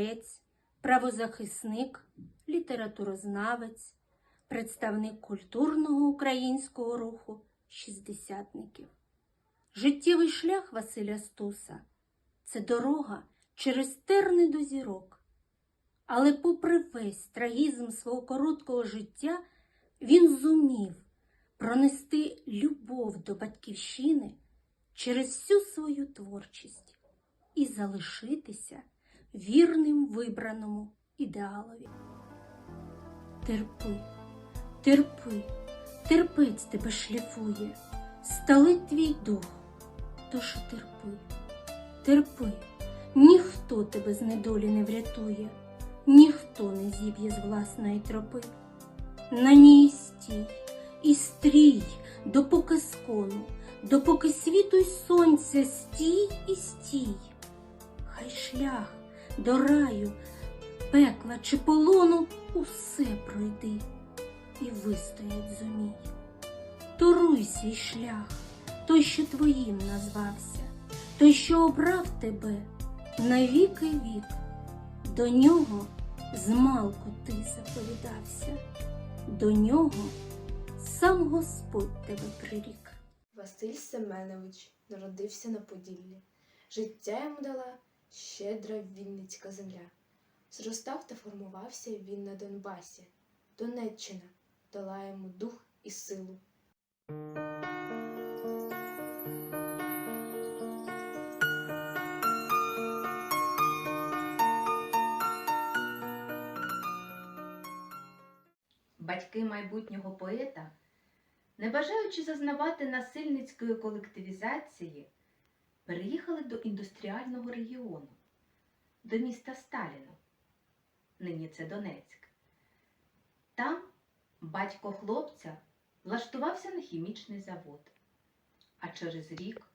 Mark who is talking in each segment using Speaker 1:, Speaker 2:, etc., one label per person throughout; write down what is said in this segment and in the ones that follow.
Speaker 1: поет, правозахисник, літературознавець, представник культурного українського руху шістдесятників. Життєвий шлях Василя Стуса це дорога через терни до зірок. Але попри весь трагізм свого короткого життя, він зумів пронести любов до батьківщини через всю свою творчість і залишитися вірним вибраному ідеалові. Терпи, терпи, терпець тебе шліфує, сталить твій дух, тож терпи, терпи, ніхто тебе з недолі не врятує, ніхто не зіб'є з власної тропи. На ній стій і стрій, допоки скону, допоки світу й сонця стій і стій. Хай шлях до раю, пекла чи полону усе пройди і вистоять зумій. Торуй свій шлях, той, що твоїм назвався, той, що обрав тебе на віки вік. До нього змалку ти заповідався, до нього сам Господь тебе прирік.
Speaker 2: Василь Семенович народився на Поділлі. Життя йому дала щедра Вінницька земля. Зростав та формувався він на Донбасі. Донеччина дала йому дух і силу.
Speaker 3: Батьки майбутнього поета, не бажаючи зазнавати насильницької колективізації, переїхали до індустріального регіону, до міста Сталіно. Нині це Донецьк. Там батько хлопця влаштувався на хімічний завод. А через рік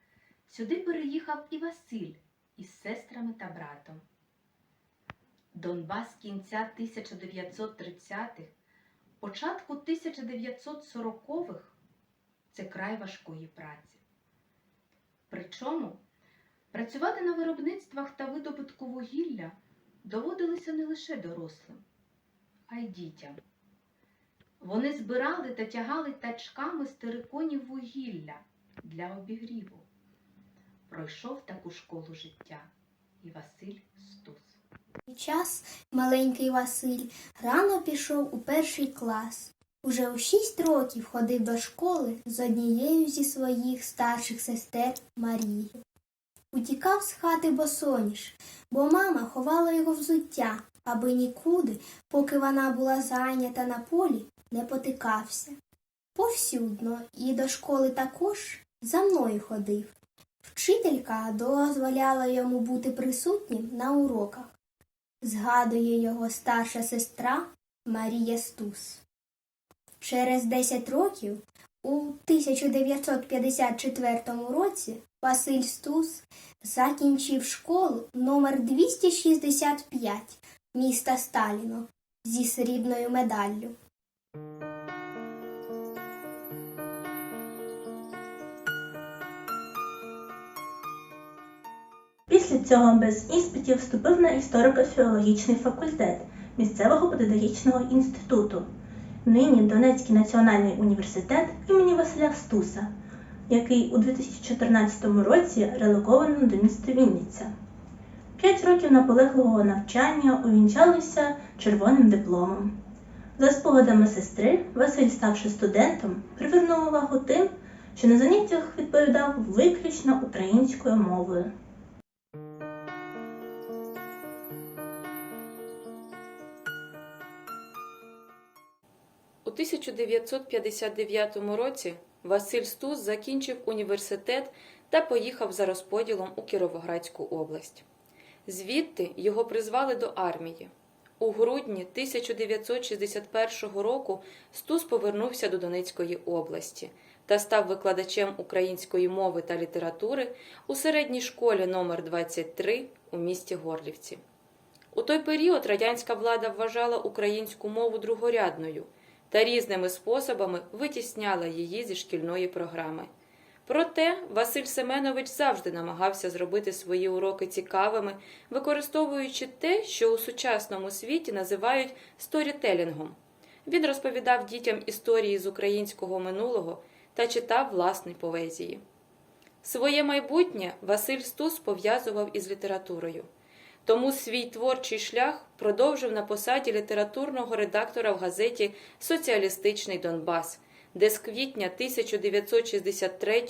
Speaker 3: сюди переїхав і Василь із сестрами та братом. Донбас кінця 1930-х початку 1940-х це край важкої праці. Причому працювати на виробництвах та видобутку вугілля доводилося не лише дорослим, а й дітям. Вони збирали та тягали тачками з териконів вугілля для обігріву. Пройшов таку школу життя і Василь Стус.
Speaker 4: Час маленький Василь рано пішов у перший клас. Уже у шість років ходив до школи з однією зі своїх старших сестер Марією. Утікав з хати босоніж, бо мама ховала його взуття, аби нікуди, поки вона була зайнята на полі, не потикався. Повсюдно і до школи також за мною ходив. Вчителька дозволяла йому бути присутнім на уроках згадує його старша сестра Марія Стус. Через 10 років, у 1954 році, Василь Стус закінчив школу номер 265 міста Сталіно зі срібною медаллю.
Speaker 5: Після цього без іспитів вступив на історико-філологічний факультет місцевого педагогічного інституту, нині Донецький національний університет імені Василя Стуса, який у 2014 році релоковано до міста Вінниця. П'ять років наполегливого навчання увінчалися червоним дипломом. За спогадами сестри, Василь, ставши студентом, привернув увагу тим, що на заняттях відповідав виключно українською мовою.
Speaker 6: У 1959 році Василь Стус закінчив університет та поїхав за розподілом у Кіровоградську область. Звідти його призвали до армії. У грудні 1961 року Стус повернувся до Донецької області та став викладачем української мови та літератури у середній школі номер 23 у місті Горлівці. У той період радянська влада вважала українську мову другорядною та різними способами витісняла її зі шкільної програми. Проте Василь Семенович завжди намагався зробити свої уроки цікавими, використовуючи те, що у сучасному світі називають сторітелінгом. Він розповідав дітям історії з українського минулого та читав власні поезії. Своє майбутнє Василь Стус пов'язував із літературою. Тому свій творчий шлях продовжив на посаді літературного редактора в газеті Соціалістичний Донбас, де з квітня 1963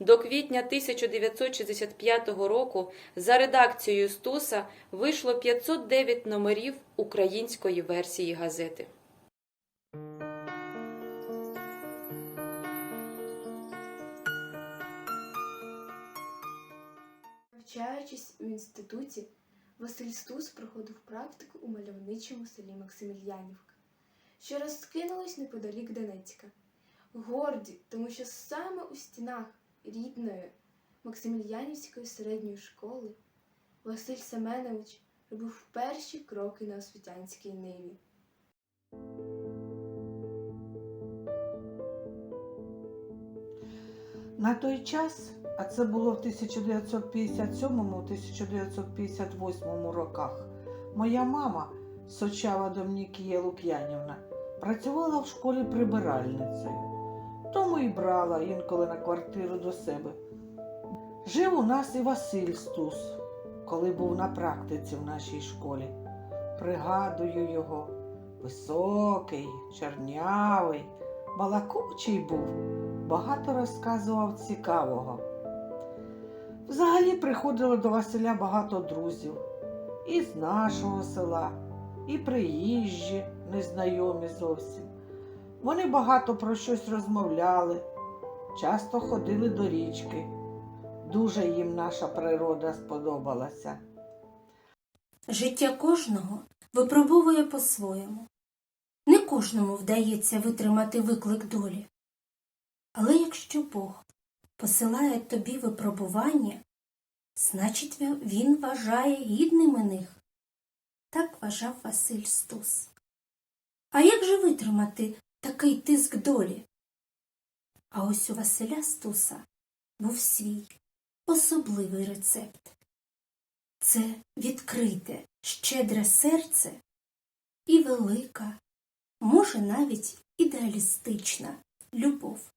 Speaker 6: до квітня 1965 року за редакцією Стуса вийшло 509 номерів української версії газети.
Speaker 2: Навчаючись у інституті, Василь Стус проходив практику у мальовничому селі Максимільянівка, що розкинулось неподалік Донецька. Горді, тому що саме у стінах рідної Максимільянівської середньої школи Василь Семенович робив перші кроки на освітянській ниві.
Speaker 7: На той час, а це було в 1957-1958 роках, моя мама, Сочава Домнікія Лук'янівна, працювала в школі прибиральницею, тому і брала інколи на квартиру до себе. Жив у нас і Василь Стус, коли був на практиці в нашій школі. Пригадую його, високий, чорнявий, балакучий був багато розказував цікавого. Взагалі приходило до Василя багато друзів і з нашого села, і приїжджі, незнайомі зовсім. Вони багато про щось розмовляли, часто ходили до річки. Дуже їм наша природа сподобалася.
Speaker 1: Життя кожного випробовує по-своєму. Не кожному вдається витримати виклик долі. Але якщо Бог посилає тобі випробування, значить він вважає гідними них. Так вважав Василь Стус. А як же витримати такий тиск долі? А ось у Василя Стуса був свій особливий рецепт. Це відкрите, щедре серце і велика, може навіть ідеалістична любов.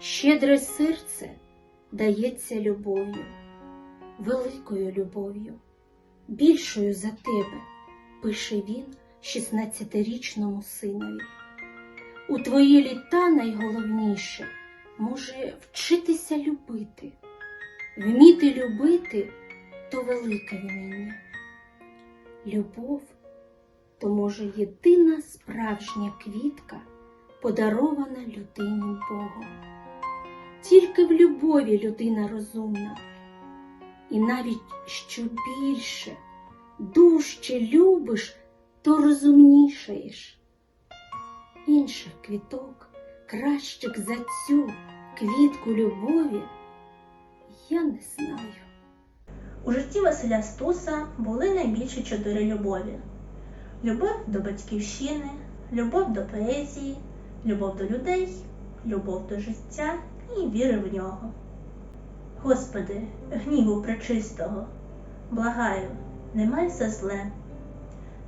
Speaker 1: Щедре серце дається любов'ю, великою любов'ю, більшою за тебе, пише він 16-річному синові. У твої літа найголовніше може вчитися любити. Вміти любити то велике вміння. Любов то може єдина справжня квітка, подарована людині Богом. Тільки в любові людина розумна, і навіть що більше, дужче любиш, то розумнішаєш. Інших квіток, кращих за цю квітку любові, я не знаю.
Speaker 5: У житті Василя Стуса були найбільше чотири любові: любов до батьківщини, любов до поезії, любов до людей, любов до життя і віри в нього. Господи, гніву пречистого, благаю, не май за зле,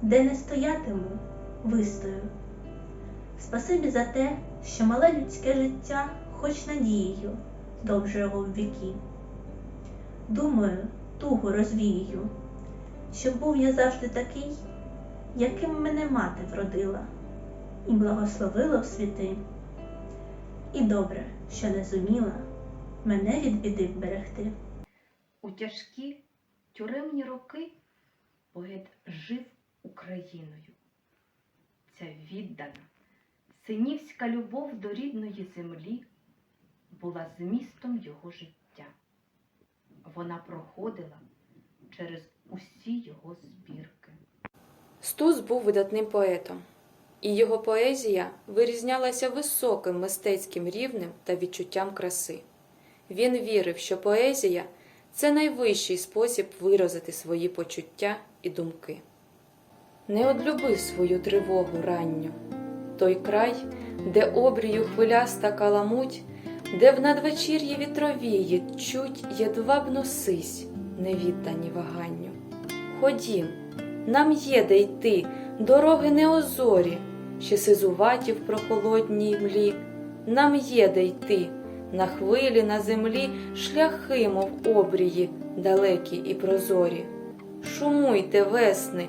Speaker 5: де не стоятиму, вистою. Спасибі за те, що мале людське життя, хоч надією, довже його в віки. Думаю, тугу розвію, щоб був я завжди такий, яким мене мати вродила, і благословила в світи. І добре, що не зуміла мене від біди вберегти.
Speaker 3: У тяжкі тюремні роки поет жив Україною. Ця віддана, синівська любов до рідної землі була змістом його життя. Вона проходила через усі його збірки.
Speaker 6: Стус був видатним поетом, і його поезія вирізнялася високим мистецьким рівнем та відчуттям краси. Він вірив, що поезія це найвищий спосіб виразити свої почуття і думки. не одлюбив свою тривогу ранню. Той край, де обрію хвиляста каламуть, де в надвечір'ї вітровії чуть єдвабно сись, невіддані ваганню. Ходім, нам є де йти, дороги не озорі, ще сизуваті в прохолодній млі. Нам є де йти, на хвилі на землі шляхи, мов обрії, далекі і прозорі. Шумуйте, весни,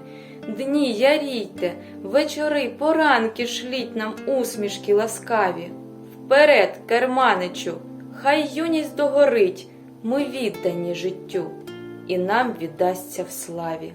Speaker 6: дні ярійте, вечори, поранки шліть нам усмішки ласкаві. Вперед, керманичу, хай юність догорить, ми віддані життю, і нам віддасться в славі.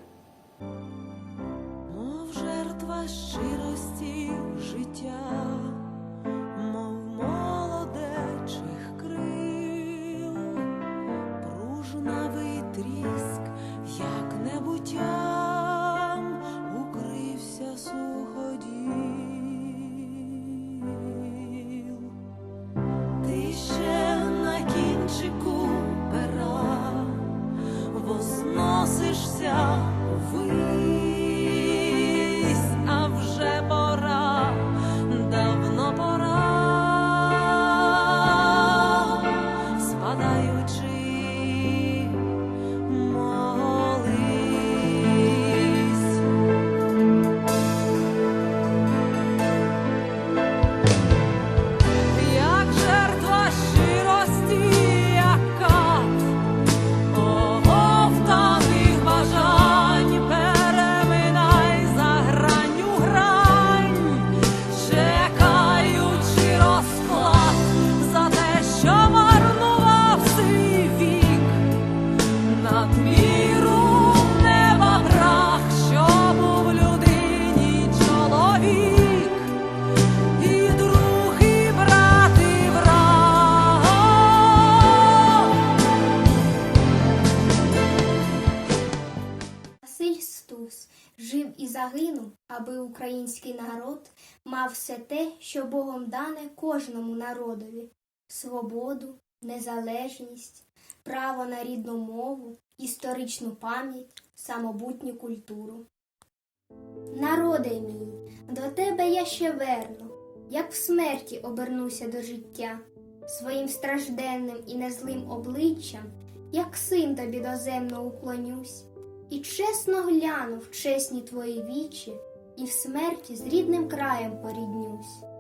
Speaker 4: Мав все те, що Богом дане кожному народові: свободу, незалежність, право на рідну мову, історичну пам'ять, самобутню культуру. Народе мій, до тебе я ще верну, як в смерті обернуся до життя, своїм стражденним і незлим обличчям, як син тобі доземно уклонюсь. І чесно гляну в чесні твої вічі, і в смерті з рідним краєм поріднюсь.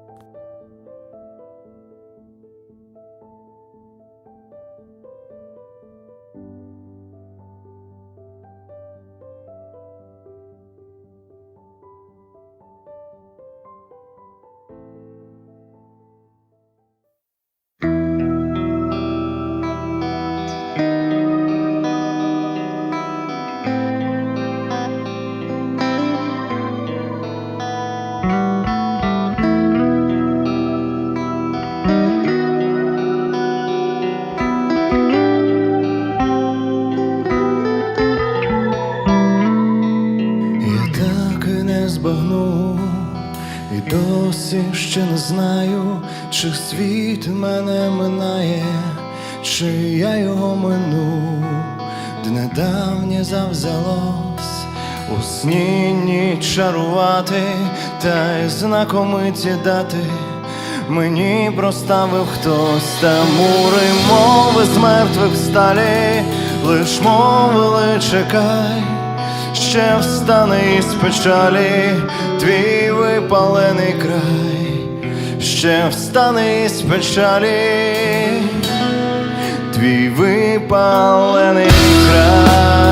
Speaker 8: Досі ще не знаю, чи світ мене минає, чи я його мину, де недавнє завзялось у сні ніч чарувати, та й знакомиті дати. Мені проставив хтось та мури мови з мертвих сталі, лиш мовили чекай ще встане із печалі твій випалений край, ще встане із печалі твій випалений край.